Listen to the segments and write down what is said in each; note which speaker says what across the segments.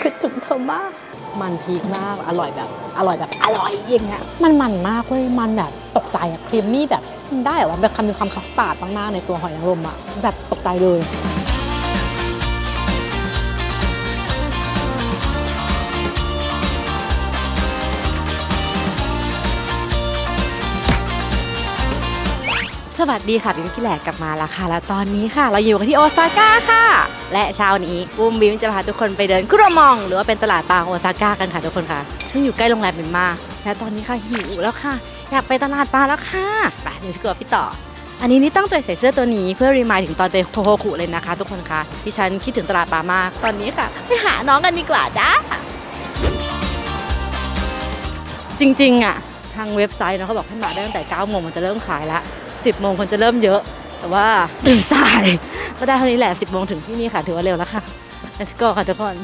Speaker 1: คือถึงเธอมาก มันพีคมาก อร่อยแบบ อร่อยแบบ อร่อยอย่างเงี้ยมันมันมากเว้ย มันแบบตกใจอะครีมมี่แบบมันได้เหรอวะแบบคำมีความคัสตาร์ดมากๆในตัวหอยนางรมอะแบบตกใจเลยสวัสดีค่ะบิมกิแหลกกลับมาแล้วค่ะ แล้วตอนนี้ค่ะ เราอยู่กันที่โอซาก้าค่ะ และเช้านี้บูมบิมจะพาทุกคนไปเดินคุโรมอง หรือว่าเป็นตลาดปลาโอซาก้ากันค่ะทุกคนค่ะ ซึ่งอยู่ใกล้โรงแรมบิมมาก และตอนนี้ค่ะหิวแล้วค่ะ อยากไปตลาดปลาแล้วค่ะไปเดี๋ยวจะกับพี่ต่อ อันนี้นี่ตั้งใจใส่เสื้อตัวนี้เพื่อรีมายถึงตอนไปโทโฮคุเลยนะคะ ทุกคนค่ะที่ฉันคิดถึงตลาดปลามาก ตอนนี้ค่ะไปหาน้องกันดีกว่าจ้าจริงๆอะทางเว็บไซต์เนาะเขาบอกให้มาได้ตั้งแต่9โมงมันจะเริ่มขายละ10โมงคนจะเริ่มเยอะ แต่ว่าตื่นสาย ก็ได้เท่านี้แหละ 10โมงถึงที่นี่ค่ะ ถือว่าเร็วแล้วค่ะ let's go ค่ะทุกคน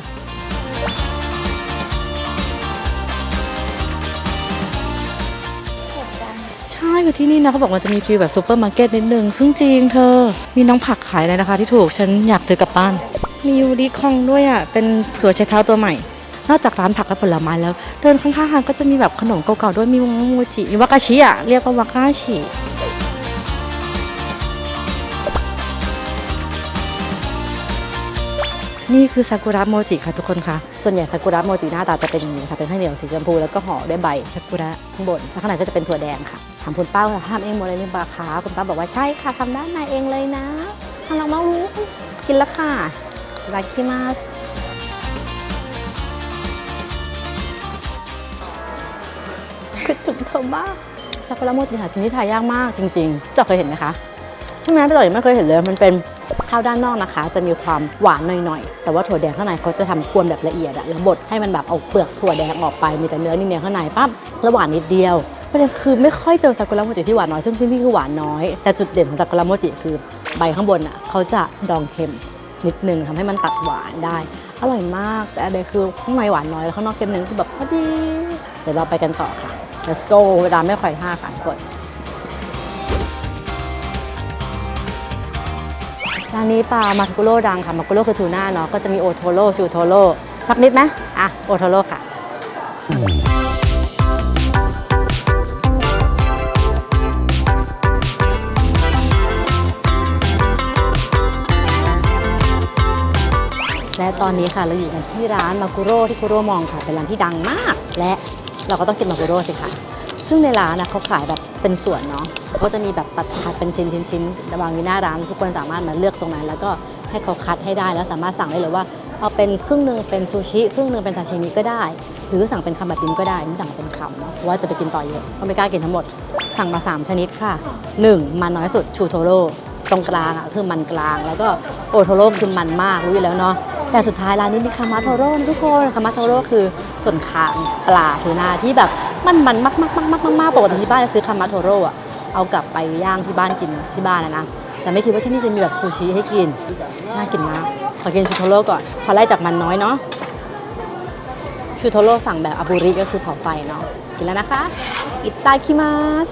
Speaker 1: ใช่คือที่นี่นะเขาบอกมันจะมีฟีลแบบซูเปอร์มาร์เก็ตนิดนึง ซึ่งจริงเธอ มีน้องผักขายเลยนะคะที่ถูก ฉันอยากซื้อกลับบ้าน มียูริคองด้วยอะ เป็นตัวใช้เท้าตัวใหม่ นอกจากร้านผักและผลไม้แล้ว เดินข้างๆทางก็จะมีแบบขนมเก่าๆด้วย มีโมจิ มีวากาชิอะ เรียกว่าวากาชิ นี่คือซากุระโมจิค่ะทุกคนค่ะ ส่วนใหญ่ซากุระโมจิหน้าตาจะเป็นอย่างนี้ค่ะ เป็นข้าวเหนียวสีชมพูแล้วก็ห่อด้วยใบซากุระข้างบนแล้วข้างในก็จะเป็นถั่วแดงค่ะ ถามคุณป้าว่าทำเองหมดเลยหรือเปล่าคะคุณป้าบอกว่าใช่ค่ะทำด้านในเองเลยนะทำลองมารู้กินแล้วค่ะลาคิมัสคือถึงเธอมากซากุระโมจิหากินที่ไทยยากมากจริงๆเจะเคยเห็นไหมคะ ใช่ไหมพี่ต่อยังไม่เคยเห็นเลย มันเป็นข้าวด้านนอกนะคะ จะมีความหวานหน่อยๆ แต่ว่าถั่วแดงข้างในเขาจะทำกวนแบบละเอียดอะแล้วบดให้มันแบบเอาเปลือกถั่วแดงออกไป มีแต่เนื้อนิ่มๆข้างในปั๊บแล้วหวานนิดเดียวประเด็นคือไม่ค่อยเจอซากุระโมจิที่หวานน้อย ซึ่งที่นี่คือหวานน้อย แต่จุดเด่นของซากุระโมจิคือใบข้างบนอะเขาจะดองเค็มนิดนึงทำให้มันตัดหวานได้ อร่อยมาก แต่อะไรคือข้างในหวานน้อยแล้วข้างนอกเค็มนึงคือแบบพอดี เดี๋ยวเราไปกันต่อค่ะ let's go เวลาไม่ค่อยห้าค่ะทุกคน ร้านนี้ปลามากุโร่ดังค่ะมากุโร่คือทูน่าเนาะก็จะมีโอโทโร่ชูโทโร่สักนิดไหมอะโอโทโร่ค่ะและตอนนี้ค่ะเราอยู่กันที่ร้านมากุโร่ที่คุโร่มองค่ะเป็นร้านที่ดังมาก และเราก็ต้องกินมากุโร่สิค่ะ ซึ่งในร้านนะเขาขายแบบเป็นส่วนเนาะก็จะมีแบบตัดผัดเป็นชิ้นชิ้นชิ้นๆวางอยู่หน้าร้าน ทุกคนสามารถมาเลือกตรงนั้น แล้วก็ให้เขาคัดให้ได้แล้วสามารถสั่งได้เลยว่าเอาเป็นครึ่งหนึ่งเป็นซูชิครึ่งหนึ่งเป็นซาชิมิก็ได้ หรือสั่งเป็นคำแบบนี้ก็ได้ไม่สั่งเป็นคำเนาะว่าจะไปกินต่อเยอะก็ไม่กล้ากินทั้งหมด สั่งมา 3 ชนิดค่ะ 1. มันน้อยสุดชูโทโร่ ตรงกลางอะคือมันกลาง แล้วก็โอโทโร่คือมันมากรู้อยู่แล้วเนาะแต่สุดท้ายร้านนี้มีคามาโทโร่ทุกคนคามาโทโร่คือส่วนคางปลาทูน่าที่แบบมันมันมากมากมากมากมากปกติที่บ้านจะซื้อคามาโทโร่อะเอากลับไปย่างที่บ้านกินที่บ้านนะนะแต่ไม่คิดว่าที่นี่จะมีแบบซูชิให้กินน่ากินมากขอกินชูโทโร่ก่อนขอไล่จากมันน้อยเนาะชูโทโร่สั่งแบบอาบูริก็คือเผาไฟเนาะกินแล้วนะคะอิตาคิมัส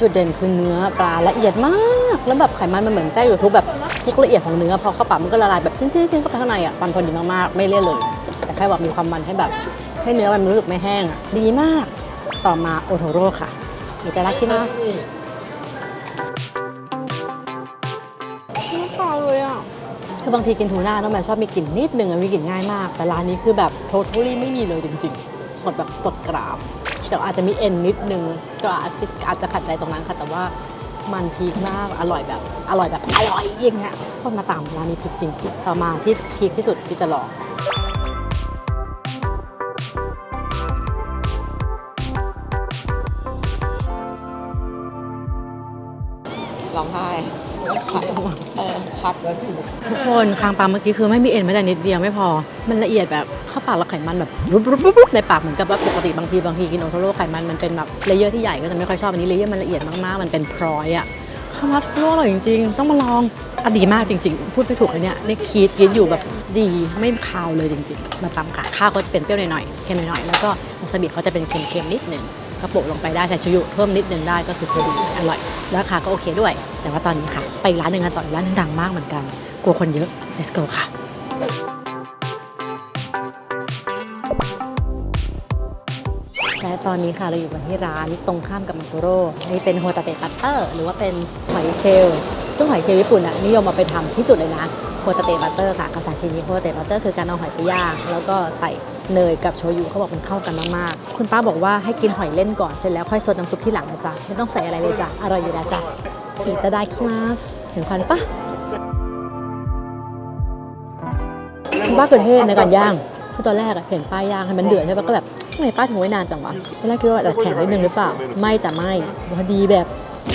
Speaker 1: จุดเด่นคือเนื้อปลาละเอียดมาก แล้วแบบไขมันมันเหมือนแจ้อยู่ทุกแบบทุกละเอียดของเนื้อพอเข้าปากมันก็ละลายแบบชิ้นๆชิ้นเข้าไปข้างในอะมันพอดีมากๆไม่เลี่ยนเลย แต่แค่แบบมีความมันให้แบบให้เนื้อมันรู้สึกไม่แห้งอะดีมากต่อมาโอโทโร่ค่ะมีแต่ละคิมัสไม่พอเลยอะคือบางทีกินทูน่าต้องแบบชอบมีกลิ่นนิดนึงอะมีกลิ่นง่ายมาก แต่ร้านนี้คือแบบโทท a ลี่ไม่มีเลยจริง ๆ สดแบบสดกราบ แต่อาจจะมีเอ็นนิดนึง ก็อาจจะอาจจะขัดใจตรงนั้นค่ะ แต่ว่ามันพีคมาก อร่อยแบบ อร่อยแบบ อร่อยยิ่งอะคนมาตามร้านนี้พีคจริง ต่อมาที่พีคที่สุดที่จะลองั
Speaker 2: ดแล้วสิ
Speaker 1: ทุกคนคางปลาเมื่อกี้คือไม่มีเอ็นแม้แต่นิดเดียวไม่พอ มันละเอียดแบบเข้าปากแล้วไขมันแบบรุบรุบในปากเหมือนกับว่าปกติบางทีบางทีกินโอโทโร่ไขมันมันเป็นแบบเลเยอร์ที่ใหญ่ก็จะไม่ค่อยชอบอันนี้เลเยอร์มันละเอียดมากๆมันเป็นพลอยอะคามาโทโร่อร่อยจริงๆ ต้องมาลองอดีมากจริง ๆ พูดไม่ถูกเลยเนี่ยนี่คีดกินอยู่แบบดีไม่คาวเลยจริง ๆ มาตำค่ะข้าวก็จะเป็นเปรี้ยวหน่อยๆเค็มหน่อยๆแล้วก็วาซาบิเขาจะเป็นเค็มๆนิดหนึ่ง ก็โปะลงไปได้ใส่ชูยุเพิ่มนิดนึงได้ก็คือพอดีอร่อย ราคาก็โอเคด้วย แต่ว่าตอนนี้ค่ะ ไปร้านหนึ่งกันต่ออีกร้านนึงดังมากเหมือนกัน กลัวคนเยอะ let's go ค่ะและตอนนี้ค่ะเราอยู่กันที่ร้านตรงข้ามกับมากุโร่นี่เป็นโฮตาเตะบัตเตอร์หรือว่าเป็นหอยเชลล์ซึ่งหอยเชลล์ญี่ปุ่นอะนิยมมาไปทำที่สุดเลยนะโฮตาเตะบัตเตอร์ค่ะกาซาชิมิโฮตาเตะบัตเตอร์คือการเอาหอยไปย่างแล้วก็ใส่เนยกับโชยุเขาบอกมันเข้ากันมากๆ คุณป้าบอกว่าให้กินหอยเล่นก่อนเสร็จแล้วค่อยซดน้ำซุปที่หลังนะจ๊ะไม่ต้องใส่อะไรเลยจ้ะอร่อยอยู่แล้วจ้ะอิตาไดคิมัสเห็นควันปะคุณป้าเกิดเทศในการย่างคือตอนแรกเห็นป้าย่างให้มันเดือดใช่ปะก็แบบทำไมป้าถึงไว้นานจังวะตอนแรกคิดว่าจะแข็งนิดนึงหรือเปล่า ไม่จะไม่พอดีแบบ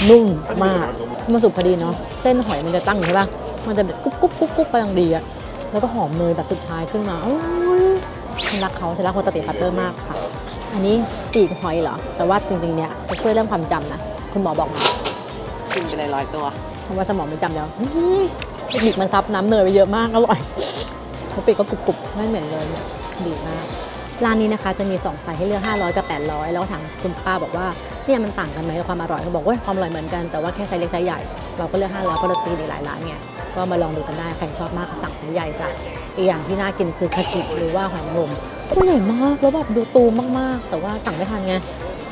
Speaker 1: นุ่มมากมันสุกพอดีเนาะเส้นหอยมันจะตั้งใช่ปะมันจะแบบกุ๊บกุ๊บกุ๊บกุ๊บกำลังดีอะแล้วก็หอมเนยแบบสุดท้ายขึ้นมาโอ้ยฉันรักเขาฉันรักโฮตาเตะบัตเตอร์มากค่ะ อันนี้ปีกหอยเหรอ แต่ว่าจริงๆ เนี่ยจะช่วยเรื่องความจำนะ คุณหมอบอกมา
Speaker 2: กินไปเลยร้อยตัว
Speaker 1: เพราะว่าสมองไม่จำแล้วอื้อหือเทคนิคมันซับน้ำเนยไปเยอะมาก อร่อยแล้วปีกก็กรุบๆ ไม่เหม็นเลย ดีมาก ร้านนี้นะคะจะมี2ไซส์ให้เลือก 500 กับ 800 แล้วก็ถามคุณป้าบอกว่าเนี่ยมันต่างกันไหมกับความอร่อยเขาบอกว่าความอร่อยเหมือนกันแต่ว่าแค่ไซส์เล็กไซส์ใหญ่ เราก็เลือก 500เพราะเราตีในหลายร้านไงก็มาลองดูกันได้ใครชอบมากก็สั่งไซส์ใหญ่จ้ะ อีกอย่างที่น่ากินคือคากิหรือว่าหอยนางรมตัวใหญ่มากแล้วแบบดูตูมมากๆ แต่ว่าสั่งไม่ทันไง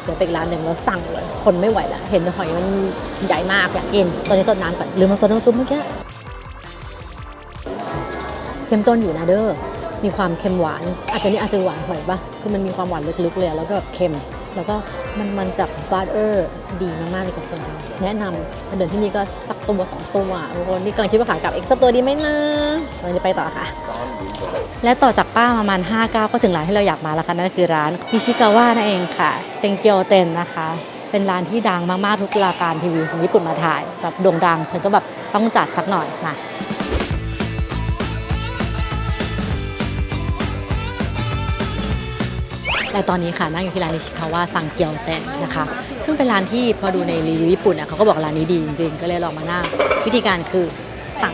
Speaker 1: เดี๋ยวไปร้านหนึ่งแล้วสั่งเลยคนไม่ไหวแล้วเห็นหอยมันใหญ่มากอยากกินตอนนี้สดน้ำก่อนลืมมาสดน้ำซุปเมื่อกี้เจ้มจนอยู่นะเด้อมีความเค็มหวาน อาจจะนี่อาจจะหวานหอยปะคือมันมีความหวานลึกๆเลยแล้วก็แบบเค็ม แล้วก็มันมันจากบัตเตอร์ดีมากๆเลยกับคนแนะนำมาเดินที่นี่ก็สักตัวสองตัวอะทุกคนนี่กำลังคิดว่าขากลับอีกสักตัวดีไหมนะกำลังจะไปต่อค่ะ และต่อจากป้าประมาณ5ก้าวก็ถึงร้านที่เราอยากมาแล้วค่ะนั่นคือร้านมิชิกาวะนั่นเองค่ะเซงเกียวเต็นนะคะเป็นร้านที่ดังมากๆทุกรายการทีวีของญี่ปุ่นมาถ่ายแบบโด่งดังฉันก็แบบต้องจัดสักหน่อยมา และตอนนี้ค่ะนั่งอยู่ที่ร้านนิชิคาวะซังเกียวเต็นนะคะ ซึ่งเป็นร้านที่พอดูในรีวิวญี่ปุ่นอะเขาก็บอกร้านนี้ดีจริงๆ ก็เลยลองมานั่งวิธีการคือสั่ง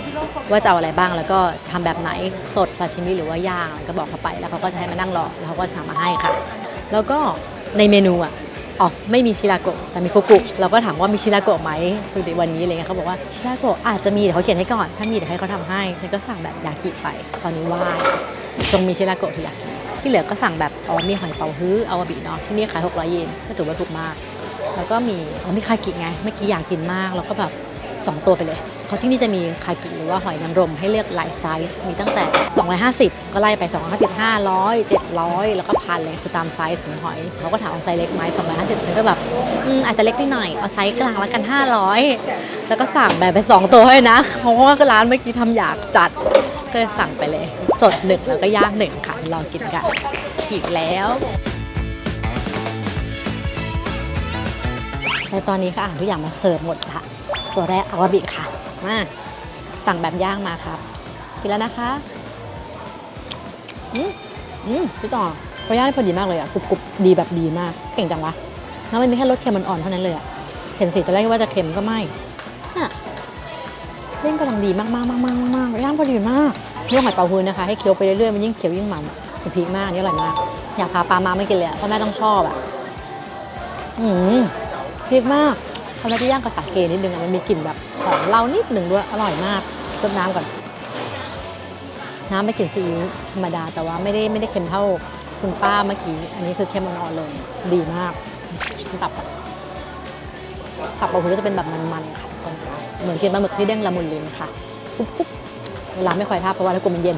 Speaker 1: ว่าจะเอาอะไรบ้างแล้วก็ทำแบบไหนสดซาชิมิหรือว่าย่างก็บอกเขาไปแล้วเขาก็จะให้มานั่งรอแล้วเขาก็จะทำมาให้ค่ะ แล้วก็ในเมนูอะอ๋อไม่มีชิราโกะแต่มีฟุกุเราก็ถามว่ามีชิราโกะไหมจุดวันนี้อะไรเงี้ยเขาบอกว่าชิราโกะอาจจะมีเดี๋ยวเขาเขียนให้ก่อน ถ้ามีเดี๋ยวให้เขาทำให้ ฉันก็สั่งแบบยากิไป ตอนนี้ว่าจงมีชิราโกะที่อยากิ ที่เหลือก็สั่งแบบอ๋อมีหอยเป๋าฮื้ออาวาบิเนาะที่นี่ขาย 600 เยนก็ถือว่าถูกมาก แล้วก็มีอ๋อมีคากิไงเมื่อกี้อยากกินมาก แล้วก็แบบ 2 ตัวไปเลยเขาที่นี่จะมีคากิหรือว่าหอยนางรมให้เลือกหลายไซส์มีตั้งแต่ 250 ก็ไล่ไป 250 500 700 แล้วก็พันเลยคือตามไซส์ของหอยเขาก็ถามเอาไซส์เล็กไหม250ฉันก็แบบอืมอาจจะเล็กไปหน่อยเอาไซส์กลางแล้วกัน 500 แล้วก็สั่งแบบไป 2 ตัวให้นะเพราะว่าร้านเมื่อกี้ทำอยากจัดก็เลยสั่งไปเลย สดหนึ่งแล้วก็ย่างหนึ่งค่ะรอกินกันขีดแล้วและตอนนี้ค่ะอาหารทุกอย่างมาเสิร์ฟหมดค่ะตัวแรกอาวาบิค่ะมาสั่งแบบย่างมาครับกินแล้วนะคะอืมอืมพี่ต่อเขาย่างได้พอดีมากเลยอะกรุบกรุบดีแบบดีมาก เก่งจังวะแล้วมันมีแค่รสเค็มอ่อนๆเท่านั้นเลยอะเห็นสีตอนแรกว่าจะเค็มก็ไม่น่ะเล่นกำลังดีมากๆมากๆมากๆมากย่างพอดีมาก เรื่องหอยเป๋าฮื้อนะคะให้เคี้ยวไปเรื่อยๆมันยิ่งเคี้ยวยิ่งมันมันพีคมากอันนี่อร่อยมากอยากพาปลามาไม่กินเลยเพราะแม่ต้องชอบอะอืมพีคมากเขาไม่ได้ย่างกับสาเกนิดนึงอะมันมีกลิ่นแบบหอมเหล้านิดหนึ่งด้วยอร่อยมากรดน้ำก่อน น้ำไม่กลิ่นซีอิ๊วธรรมดาแต่ว่าไม่ได้ไม่ได้เค็มเท่าคุณป้าเมื่อกี้อันนี้คือเค็มอ่อนๆเลย ดีมากตับตับปลาหูก็จะเป็นแบบมันๆค่ะเหมือนกินปลาหมึกที่เด้งละมุนลิ้นค่ะปุ๊บ ลาไม่ค่อยทาบเพราะว่าแล้วกลัวมันเย็น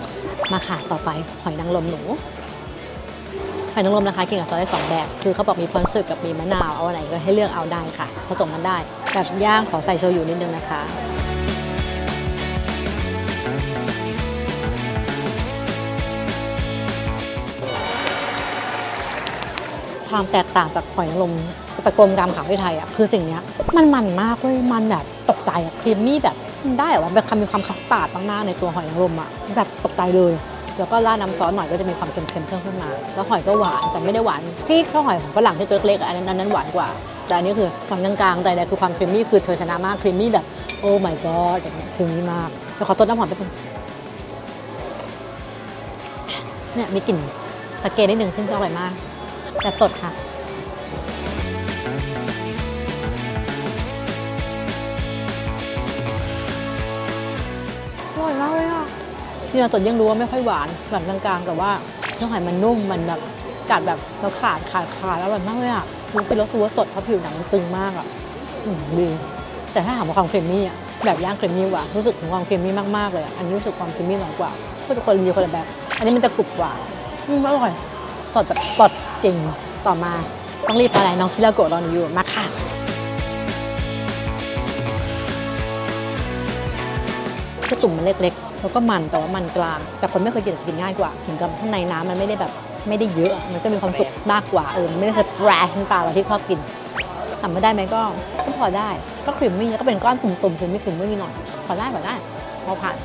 Speaker 1: มาค่ะต่อไปหอยนางรมหนูหอยนางรมนะคะกินกับซอสได้สองแบบ คือเขาบอกมีพอนสึกกับมีมะนาวเอาอะไรก็ให้เลือกเอาได้ค่ะ ผสมกันได้แบบย่างขอใส่โชยุนิดนึงนะคะความแตกต่างจากหอยนางรมตะกรมกามขาวที่ไทยอะคือสิ่งนี้มันมันมากเว้ยมันแบบตกใจอะครีมมี่แบบ มันได้เหรอวะแบบมีความคัสตาร์ดมากๆในตัวหอยนางรมอะแบบตกใจเลย แล้วก็ราดน้ำซอสหน่อยก็จะมีความเค็มๆเพิ่มขึ้นมา แล้วหอยก็หวานแต่ไม่ได้หวานพริกเท่าหอยของฝรั่งที่ตัวเล็กๆอันนั้นอันนั้นหวานกว่า แต่อันนี้คือความกลางๆแต่เนี่ยคือความครีมมี่คือเธอชนะมากครีมมี่แบบโอ้ my god อย่างเงี้ยครีมมี่มากจะขอต้นน้ำหอมไปเป็นเนี่ยมีกลิ่นสเกนิดนึงซึ่งก็อร่อยมากแบบสดค่ะ ที่เราสดยังรู้ว่าไม่ค่อยหวานหวานกลางๆ แต่ว่าเจ้าหอยมันนุ่มมันแบบกัดแบบเราขาดขาดขาดแล้วอร่อยมากเลยอะรู้เป็นรสซัวาสดเพราะผิวหนังมันตึงมากอะอืมดีแต่ถ้าถามว่าความเค็มมี่อะแบบย่างเค็มมี่กว่ารู้สึกถึงความเค็มมี่มากๆเลยอะอันนี้รู้สึกความเค็มมี่น้อยกว่าก็ทุกคนดีคนละแบบ อันนี้มันจะกรุบกว่าอืมอร่อยสดแบบสดจริงต่อมาต้องรีบอะไรน้องชิลาโกะรอหนูอยู่มาค่ะคือตุ่มมันเล็ก แล้วก็มันแต่ว่ามันกลาง แต่คนไม่เคยกินจะกินง่ายกว่า ถึงกับข้างในน้ำมันไม่ได้แบบไม่ได้เยอะ มันก็มีความสุกมากกว่าเออมันไม่ได้สเปรชปลาเราที่ชอบกินทำไม่ได้ไหมก็ก็พอได้ ก็ครีมมี่ก็เป็นก้อนตุ่มๆครีมมี่ครีมมี่หน่อยพอได้พอได้พอผ่าน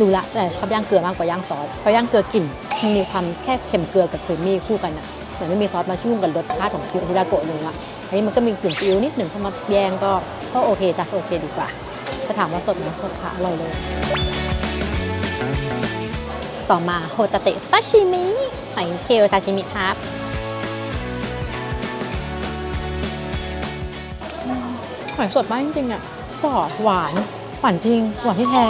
Speaker 1: รู้ละแต่ชอบย่างเกลือมากกว่าย่างซอสเพราะย่างเกลือกลิ่นมันมีความแค่เค็มเกลือกับครีมมี่คู่กันอะเหมือนไม่มีซอสมาชุ่มกับรสชาติของทิดาโกะเลยละอันนี้มันก็มีกลิ่นซีอิ๊วนิดหนึ่งเข้ามาแยงก็ก็โอเคจ้ะโอเคดีกว่าจะถามว่าสดไหมสดค่ะอร่อยเลย ต่อมาโฮตาเตะซาชิมิหอยเชลซาชิมิครับหอยสดมากจริงๆอะต่อหวาน หวานจริง หวานที่แท้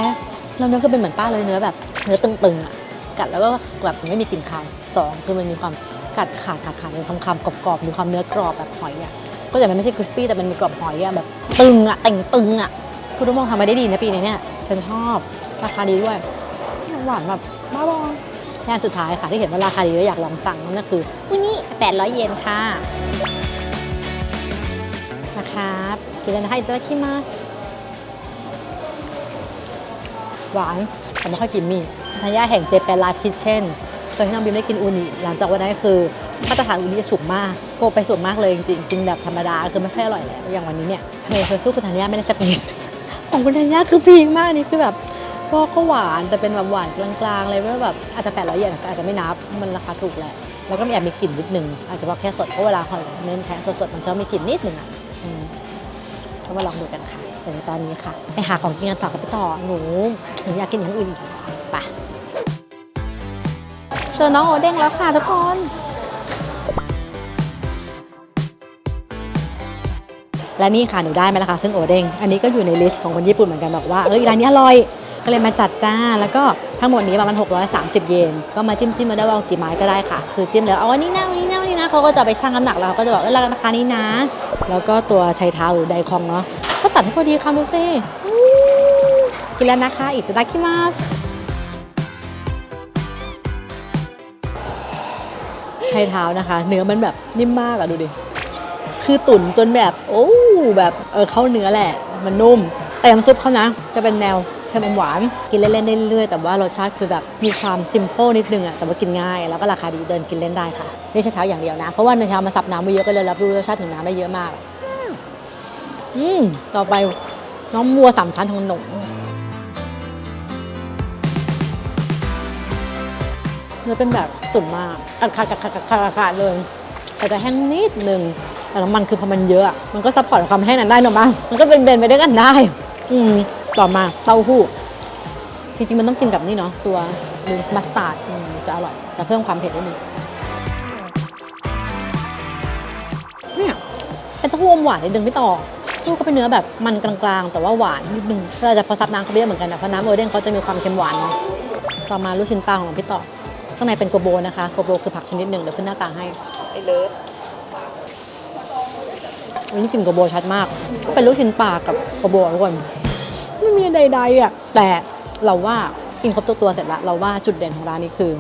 Speaker 1: แล้วเนื้อก็เป็นเหมือนป้าเลยเนื้อแบบ เนื้อตึงๆอะ กัดแล้วก็แบบไม่มีกลิ่นคาวสองคือมันมีความกัดขาดขาดขาดมีความคำกรอบๆมีความเนื้อกรอบแบบหอยอะ ก็แต่มันไม่ใช่คริสปี้แต่มันมีกรอบหอยอะแบบตึงอะแต่งตึงอะคุณทุกมองทำมาได้ดีนะปีนี้เนี่ย ฉันชอบ ราคาดีด้วย หวานแบบ บ้าบออย่างสุดท้ายค่ะที่เห็นว่าราคาดีแล้วอยากลองสั่งนั่นก็คือวันนี้ 800 เยนค่ะนะครับกินแล้วนะคะอิตาคิมัสหวานแต่ไม่ค่อยกินมีทายาแห่งเจแปนไลฟ์คิทเช่นเคยให้น้องบิมได้กินอูนิหลังจากวันนั้นคือมาตรฐานอูนิสูงมากโกไปสูงมากเลยจริงๆกินแบบธรรมดาคือไม่ค่อยอร่อยแล้วอย่างวันนี้เนี่ยเมย์เคยสู้คุณธัญญาไม่ได้สักนิดของคุณธัญญาคือพีคมากอันนี่คือแบบ ก็ก็หวานแต่เป็นแบบหวานกลางๆเลยว่าแบบอาจจะ800เยนอาจจะไม่นับมันราคาถูกแหละ แล้วก็มีแอบมีกลิ่นนิดนึงอาจจะเพราะแค่สดเพราะเวลาหอยเน้นแท้สดๆมันจะมีกลิ่นนิดนึงอะอืมก็มาลองดูกันค่ะแต่ในตอนนี้ค่ะไปหาของกินกันต่อกับพี่ต่อหนูหนูอยากกินอย่างอื่นอีกไปเจอน้องโอเด้งแล้วค่ะทุกคนและนี่ค่ะหนูได้ไหมล่ะคะซึ่งโอเด้งอันนี้ก็อยู่ในลิสต์ของคนญี่ปุ่นเหมือนกันบอกว่าเอ้ยร้านนี้อร่อย ก็เลยมาจัดจ้า แล้วก็ทั้งหมดนี้ประมาณ630 เยน ก็มาจิ้มจิ้มมาได้ว่าเอากี่ไม้ก็ได้ค่ะ คือจิ้มแล้วเอาอันนี้นะอันนี้นะอันนี้นะเขาก็จะไปชั่งน้ำหนักแล้วเขาก็จะบอกเออราคานี้นะ แล้วก็ตัวชัยเท้าหรือไดคองเนาะ ก็ตัดให้พอดีค่ะดูสิกินแล้วนะคะ อิตาดาคิมัสชัยเท้านะคะ เนื้อมันแบบนิ่มมากอะดูดิ คือตุ๋นจนแบบ โอ้แบบเออเข้าเนื้อแหละ มันนุ่ม แต่น้ำซุปเขานะ จะเป็นแนว เค็มหวาน กินเล่นๆได้เรื่อยๆแต่ว่ารสชาติคือแบบมีความซิมเ l ิลนิดนึงอะแต่ว่ากินง่าย แล้วก็ราคาดีเดินกินเล่นได้ค่ะนี่ใช้เท้าอย่างเดียวนะ เพราะว่าในเช้ามาสับน้ำไปเยอะก็เลยรับรู้รสชาติถึงน้ำได้เยอะมากอืมต่อไปน้องมัวสามชั้นของหนงเนื้อเป็นแบบตุ่มมากขาดขาดขาดขาดขาดขาดเลยแต่จะแห้งนิดนึงแต่น้ำมันคือพอมันเยอะ มันก็ซัพพอร์ตความแห้งนั้นได้หนอมั้งมันก็เป็นเบนไปด้วยกันได้ อืม ต่อมาเต้าหู้ จริง ๆ มันต้องกินกับนี่เนาะตัวมัสตาร์ดอืมจะอร่อยจะเพิ่มความเผ็ดนิดนึงเนี่ยเป็นเต้าหู้อมหวานนิดนึงไม่ต่อเต้าหู้ก็เป็นเนื้อแบบมันกลางๆ แต่ว่าหวานนิดนึงเราจะพอซับน้ำเขาไปเยอะเหมือนกันนะเพราะน้ำโอเด้งเขาจะมีความเค็มหวานเนาะต่อมาลูกชิ้นปลาของพี่ต่อ ข้างในเป็นโกโบนะคะโกโบคือผักชนิดหนึ่งเดี๋ยวขึ้นหน้าตาให้
Speaker 2: ไอเลิฟ
Speaker 1: อันนี้กลิ่นโกโบชัดมากเป็นลูกชิ้นปลากับโกโบทุกคน ไม่มีใดๆอะแต่เราว่ากินครบตัวตัวเสร็จแล้วเราว่าจุดเด่นของร้านนี้คือ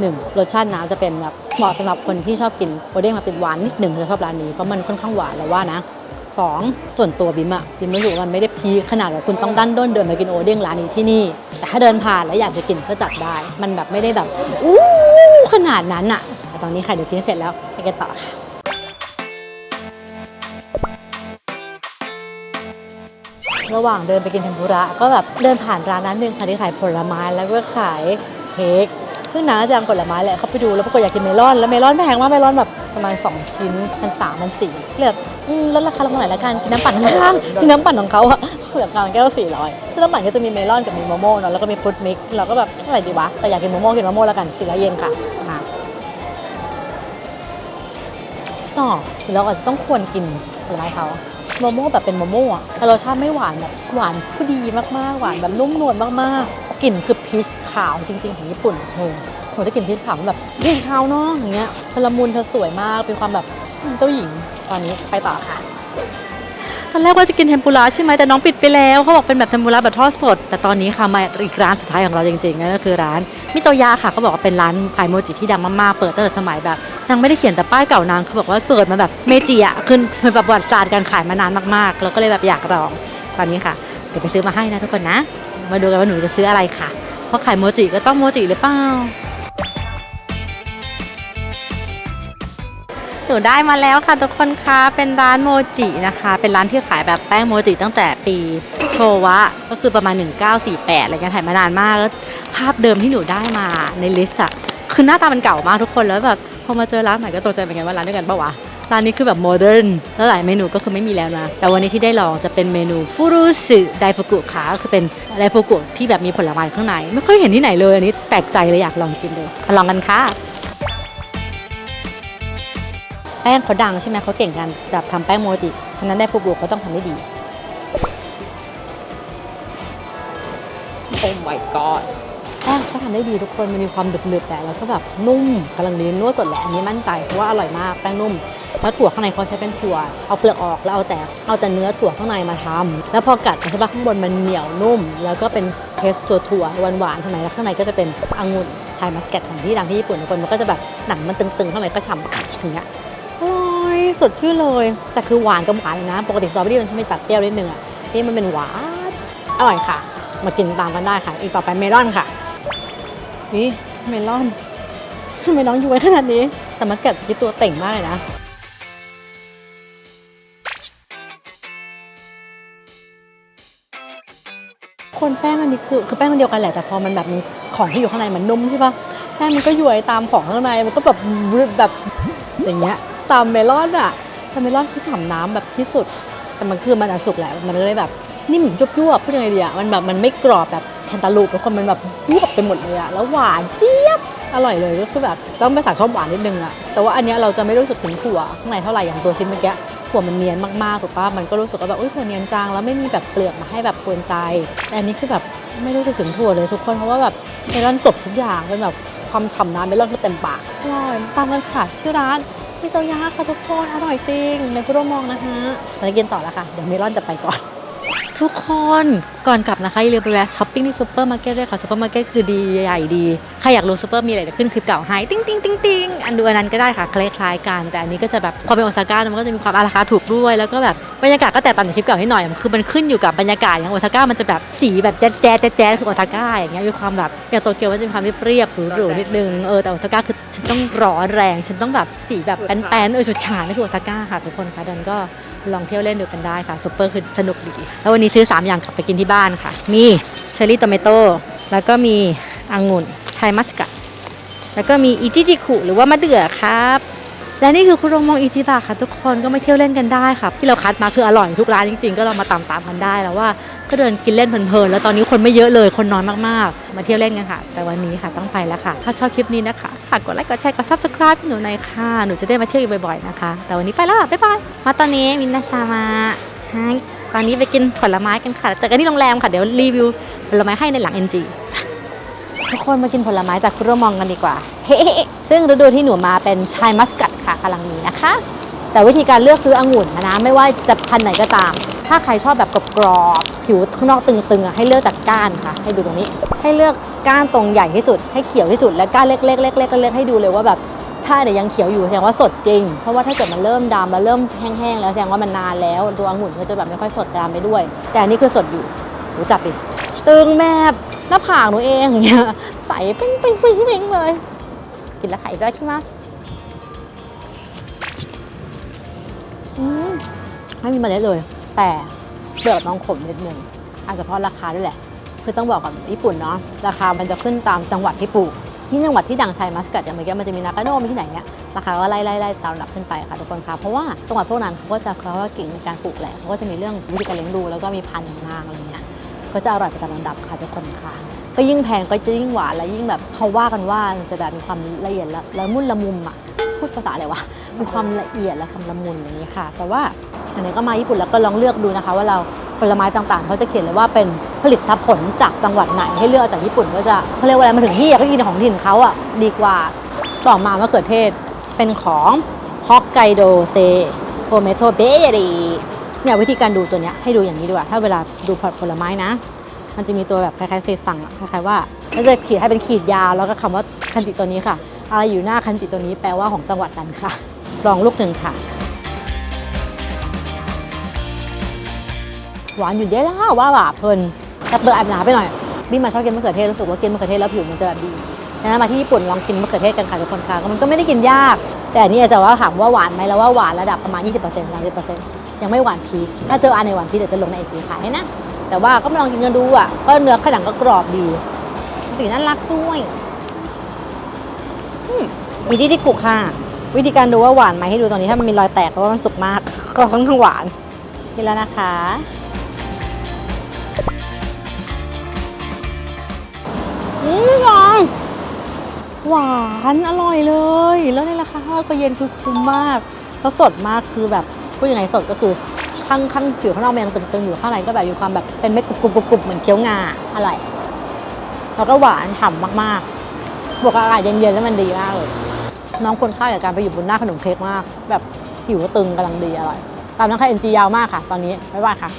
Speaker 1: หนึ่งรสชาติน้ำจะเป็นแบบเหมาะสำหรับคนที่ชอบกินโอเด้งมาเป็นหวานนิดหนึ่งจะชอบร้านนี้เพราะมันค่อนข้างหวานเราว่านะสองส่วนตัวบิมอะบิมรู้สึกว่ามันไม่ได้พีขนาดว่าคุณต้องดันด้นเดินมากินโอเด้งร้านนี้ที่นี่ แต่ถ้าเดินผ่านแล้วอยากจะกินก็จัดได้ มันแบบไม่ได้แบบอู้ขนาดนั้นอะแต่ตอนนี้ค่ะเดี๋ยวกินเสร็จแล้วไปกันต่อค่ะ ระหว่างเดินไปกินเทมปุระก็แบบเดินผ่านร้านนั้นหนึ่งค่ะที่ขายผลไม้แล้วก็ขายเค้กซึ่งน้าจะเอาผลไม้แหละเขาไปดูแล้วปรากฏอยากกินเมลอน แล้วเมลอนแพงมากเมลอนแบบประมาณ 2 ชิ้นพันสามพันสี่เลือกอืมลดราคาลงมาหน่อยละกันกินน้ำปั่นข้างกินน้ำปั่นของเขาอะเหลือกลางแก้วสี่ร้อยคือน้ำปั่นก็จะมีเมลอนกับมีโมโม่เนาะแล้วก็มีฟรุตมิกเราก็แบบอะไรดีวะแต่อยากกินโมโม่กินโมโม่แล้วกันสี่ร้อยเยนค่ะมาต่อเราอาจจะต้องควรกินผลไม้เขา โมโม่แบบเป็นโมโม่อะแต่รสชาติไม่หวานแบบหวานผู้ดีมากๆ หวานแบบนุ่มนวลมากๆ กลิ่นคือพีชขาวจริง ๆ ของญี่ปุ่นโอ้หนูจะกลิ่นพีชขาวแบบพีชขาวเนาะอย่างเงี้ยเธอละมุนเธอสวยมากเป็นความแบบเจ้าหญิงตอนนี้ไปต่อค่ะ ตอนแรกว่าจะกินเทมปุระใช่ไหมแต่น้องปิดไปแล้วเขาบอกเป็นแบบเทมปุระแบบทอดสด แต่ตอนนี้ค่ะมาอีกร้านสุดท้ายของเราจริงๆนั่นก็คือร้านมิโตยาค่ะเขาบอกว่าเป็นร้านขายโมจิที่ดังมากๆเปิดตั้งแต่สมัยแบบนางไม่ได้เขียนแต่ป้ายเก่านางคือบอกว่าเปิดมาแบบเมจิอะคือเป็นแบบประวัติศาสตร์การขายมานานมากๆเราก็เลยแบบอยากลองตอนนี้ค่ะเดี๋ยวไปซื้อมาให้นะทุกคนนะ มาดูกันว่าหนูจะซื้ออะไรค่ะเพราะขายโมจิก็ต้องโมจิหรือเปล่า นูได้มาแล้วค่ะทุกคนคะเป็นร้านโมจินะคะ เป็นร้านที่ขายแบบแป้งโมจิตั้งแต่ปีโชวะ ก็คือประมาณ 1948อะไรเงี้ยถ่ายมานานมากแล้วภาพเดิมที่หนูได้มาในลิสต์อะคือหน้าตามันเก่ามากทุกคนแล้วแบบพอมาเจอร้านใหม่ก็ตกใจเหมือนกันว่าร้านเดียวกันปะวะร้านนี้คือแบบโมเดิร์นแล้วหลายเมนูก็คือไม่มีแล้วนะ แต่วันนี้ที่ได้ลองจะเป็นเมนูฟูรุสึไดฟุกุค่ะก็คือเป็นไดฟุกุที่แบบมีผลไม้ข้างใน ไม่ค่อยเห็นที่ไหนเลยอันนี้แปลกใจเลยอยากลองกินดูมาลองกันค่ะ แป้งเขาดังใช่ไหมเขาเก่งกันแบบทำแป้งโมจิ ฉะนั้นไดฟุกุก็ต้องทำได้ดี
Speaker 2: โอ้ my god
Speaker 1: แป้งเขาทำได้ดีทุกคนมันมีความหนึบๆแต่แล้วก็แบบนุ่มกำลังดีนวดสดแหละอันนี้มั่นใจเพราะว่าอร่อยมากแป้งนุ่มแล้วถั่วข้างในเขาใช้เป็นถั่วเอาเปลือกออกแล้วเอาแต่เอาแต่เนื้อถั่วข้างในมาทำแล้วพอกัดใช่ปะข้างบนมันเหนียวนุ่ม แล้วก็เป็นเทสถั่วถั่วๆหวานๆใช่ไหมแล้วข้างในก็จะเป็นองุ่นชายมัสแกตของที่ดังที่ญี่ปุ่นทุกคนมันก็จะแบบหนังมันตึงๆข้างในก็ฉ่ำกัดอย่างเงี้ยอร่อย สดชื่นเลย แต่คือหวานกับหวานเลยนะ ปกติสตรอเบอรี่มันจะไม่ตัดเปรี้ยวนิดนึงอะนี่มันเป็นหวานอร่อยค่ะ มากินตามกันได้ค่ะ อีกต่อไปเมลอนค่ะ นี่เมลอนทำไมน้องอยู่ไว้ขนาดนี้ แต่มัสกัดที่ตัวเต่งมากเลยนะคนแป้งอันนี้คือคือแป้งมันเดียวกันแหละแต่พอมันแบบของที่อยู่ข้างในมันนุ่มใช่ปะแป้งมันก็ย้วยตามของข้างในมันก็แบบแบบอย่างเงี้ย ตามเมลอนอะแต่เมลอนคือฉ่ำน้ำแบบที่สุด แต่มันคือมันอสุกแหละ มันเลยแบบนิ่มยุบยวบๆพูดยังไงดีอะมันแบบมันไม่กรอบแบบแคนตาลูปทุกคนมันแบบยวบไปหมดเลยอะแล้วหวานเจี๊ยบอร่อยเลยก็คือแบบต้องไปสั่งชอบหวานนิดนึงอะแต่ว่าอันเนี้ยเราจะไม่รู้สึกถึงถั่วข้างในเท่าไหร่อย่างตัวชิ้นเมื่อกี้ถั่วมันเนียนมากๆถูกปะมันก็รู้สึกว่าแบบอุ้ยถั่วเนียนจังแล้วไม่มีแบบเปลือกมาให้แบบกวนใจแต่อันนี้คือแบบไม่รู้สึกถึงถั่วเลยทุกคนเพราะว่าแบบเมลอนกลบทุกอย่างเป็นแบบความฉ่ำน้ำเมลอนคือเต็มปากอร่อยตามกันค่ะชื่อร้าน มิโตยะค่ะทุกคน อร่อยจริง ในคุโรมองนะคะเราจะกินต่อแล้วค่ะ เดี๋ยวเมลอนจะไปก่อนทุกคนก่อนกลับนะคะ อย่าลืมไปแวะช้อปปิ้งที่ซูเปอร์มาร์เก็ตด้วยค่ะซูเปอร์มาร์เก็ตคือดีใหญ่ดี ใครอยากรู้ซูเปอร์มีอะไรเดี๋ยวขึ้นคลิปเก่าให้ติ้งติ้งติ้งติ้งอันดูอันนั้นก็ได้ค่ะ คล้ายๆกัน แต่อันนี้ก็จะแบบพอเป็นโอซาก้ามันก็จะมีความราคาถูกด้วยแล้วก็แบบบรรยากาศก็แตกต่างจากคลิปเก่านิดหน่อยคือมันขึ้นอยู่กับบรรยากาศอย่างโอซาก้ามันจะแบบสีแบบแจ๊ดแจ๊ดแจ๊ดแจ๊ดคือโอซาก้าอย่างเงี้ยมีความแบบอย่างโตเกียวมันจะมีความเรียบๆหรูๆนิดนึงเออแต่โอซาก้าคือฉันต้องร้อนแรง ฉันต้องแบบสีแบบแป้นๆเออฉุดฉาดนั่คือโอซาก้าค่ะทุกคนคะดันก็ลองเที่ยวเล่นดูกันได้ค่ะซูเปอร์คือสนุกดีแล้ววันนี้ซื้อ 3 อย่างกลับไปกินที่บ้านค่ะ มีเชอร์รี่โตเมโต้แล้วก็มีองุ่นชายมัสกัดแล้วก็มีอิจิจิคุหรือว่ามะเดื่อครับ และนี่คือคุโรมองอิจิบะค่ะ ทุกคนก็มาเที่ยวเล่นกันได้ค่ะที่เราคัดมาคืออร่อยทุกร้านจริงๆ ก็เรามาตามตามๆกันได้แล้วว่าก็เดินกินเล่นเพลินๆแล้วตอนนี้คนไม่เยอะเลยคนน้อยมากๆ มาเที่ยวเล่นกันค่ะ แต่วันนี้ค่ะต้องไปแล้วค่ะ ถ้าชอบคลิปนี้นะคะฝากกดไลค์กดแชร์กด subscribe ให้หนูหน่อยค่ะหนูจะได้มาเที่ยวอีกบ่อยๆนะคะ แต่วันนี้ไปแล้วบ๊ายบายมาตอนนี้มินนาซามาไฮ ตอนนี้ไปกินผลไม้กันค่ะจอกันที่โรงแรมค่ะ เดี๋ยวรีวิวผลไม้ให้ในหลัง NG ทุกคนมากินผลไม้จากคุโรมองกันดีกว่า เฮ้ซึ่งฤดูที่หนูมาเป็นชายมัสกัดค่ะกำลังมีนะคะ แต่วิธีการเลือกซื้อองุ่นนะไม่ว่าจะพันไหนก็ตาม ถ้าใครชอบแบบกรอบๆผิวข้างนอกตึงๆอะให้เลือกจากก้านค่ะ ให้ดูตรงนี้ ให้เลือกก้านตรงใหญ่ที่สุด ให้เขียวที่สุด และก้านเล็กๆเล็กๆเล็กๆให้ดูเลยว่าแบบ ถ้าเดี๋ยวยังเขียวอยู่แสดงว่าสดจริง เพราะว่าถ้าเกิดมันเริ่มดำแล้วเริ่มแห้งๆแล้วแสดงว่ามันนานแล้ว ตัวองุ่นก็จะแบบไม่ค่อยสดตามไปด้วย แต่อันนี้คือสดอยู่หูจับดิตึงแมบหน้าผากหนูเองเนี่ยใสเป้งเป้งเป้เป้งเลย กินแล้วไข่ได้ขึ้นมาไม่มีมาเล็ดเลย แต่เปลือกน้องขมนิดนึงอาจจะเพราะราคาด้วยแหละ คือต้องบอกกับญี่ปุ่นเนาะราคามันจะขึ้นตามจังหวัดที่ปลูก ที่จังหวัดที่ดังชัยมัสกัดอย่างเมื่อกี้มันจะมีนากาโนมีที่ไหนเนี่ยราคาก็ไล่ไล่ไล่ตามลำดับขึ้นไปค่ะทุกคนค่ะเพราะว่าจังหวัดพวกนั้นเขาก็จะเขาว่าเก่งในการปลูกแหละเขาก็จะมีเรื่องวิธีการเลี้ยงดูแล้วก็มีพันธุ์มากอะไรเงี้ยก็จะอร่อยไปตามลำดับค่ะทุกคนค่ะก็ยิ่งแพงก็จะยิ่งหวานและยิ่งแบบเขาว่ากันว่ามันจะแบบมีความละเอียดและละมุนละมุมอะพูดภาษาอะไรวะมีความละเอียดและความละมุนอย่างนี้ค่ะ แต่ว่าอันนี้ก็มาญี่ปุ่นแล้วก็ลองเลือกดูนะคะว่าเรา ผลไม้ต่างๆเขาจะเขียนเลยว่าเป็นผลิตผลจากจังหวัดไหนให้เลือกจากญี่ปุ่นก็จะเขาเรียกว่าอะไรมาถึงที่ก็กินของถิ่นเขาอะดีกว่าต่อมามะเขือเทศเป็นของฮอกไกโดเซโทเมโตเบอรี่เนี่ยวิธีการดูตัวเนี้ยให้ดูอย่างนี้ดีกว่าถ้าเวลาดูผลผลไม้นะ มันจะมีตัวแบบคล้ายๆเซซังคล้ายๆว่าแล้วจะขีดให้เป็นขีดยาวแล้วก็คำว่าคันจิตัวนี้ค่ะ อะไรอยู่หน้าคันจิตัวนี้แปลว่าของจังหวัดนั้นค่ะ ลองลูกหนึ่งค่ะ หวานอยู่เด้ล่าว่าหวาเพลินแต่เปลือกแอบหนาไปหน่อยบี้มาชอบกินมะเขือเทศรู้สึกว่ากินมะเขือเทศแล้วผิวมันจะแบบดีดังนั้นมาที่ญี่ปุ่นลองกินมะเขือเทศกันค่ะทุกคนค่ะมันก็ไม่ได้กินยาก แต่อันนี้อาจจะว่าถามว่าหวานไหมแล้วว่าหวานระดับประมาณ 20% 30%ยังไม่หวานพีคถ้าเจออันในหวานพีคเดี๋ยวจะลงในไอจีขายให้นะแต่ว่าก็มาลองกินกันดูอะก็เนื้อขนังก็กรอบดีสีน่ารักด้วยอืมมีที่ที่ขูกค่ะ วิธีการดูว่าหวานไหมให้ดูตรงนี้ถ้ามันมีรอยแตกเพราะว่ามันสุกมาก ก็ค่อนข้างหวานกินแล้วนะคะ อืมหวานหวานอร่อยเลย แล้วในราคาห้าก็เย็นคือคุ้มมากแล้วสดมากคือแบบพูดยังไงสดก็คือข้างข้างผิวข้างนอกมันยังตึงๆอยู่ข้างในก็แบบมีความแบบเป็นเม็ดกรุบๆกรุบเหมือนเคี้ยวงาอร่อยแล้วก็หวานฉ่ำมากๆบวกกับอากาศเย็นๆแล้วมันดีมากเลยน้องคนค่ากับการไปอยู่บนหน้าขนมเค้กมาก แบบผิวก็ตึงกำลังดีอร่อยตามนั้นค่ะเอ็นจียาวมากค่ะ ตอนนี้บ๊ายบายค่ะ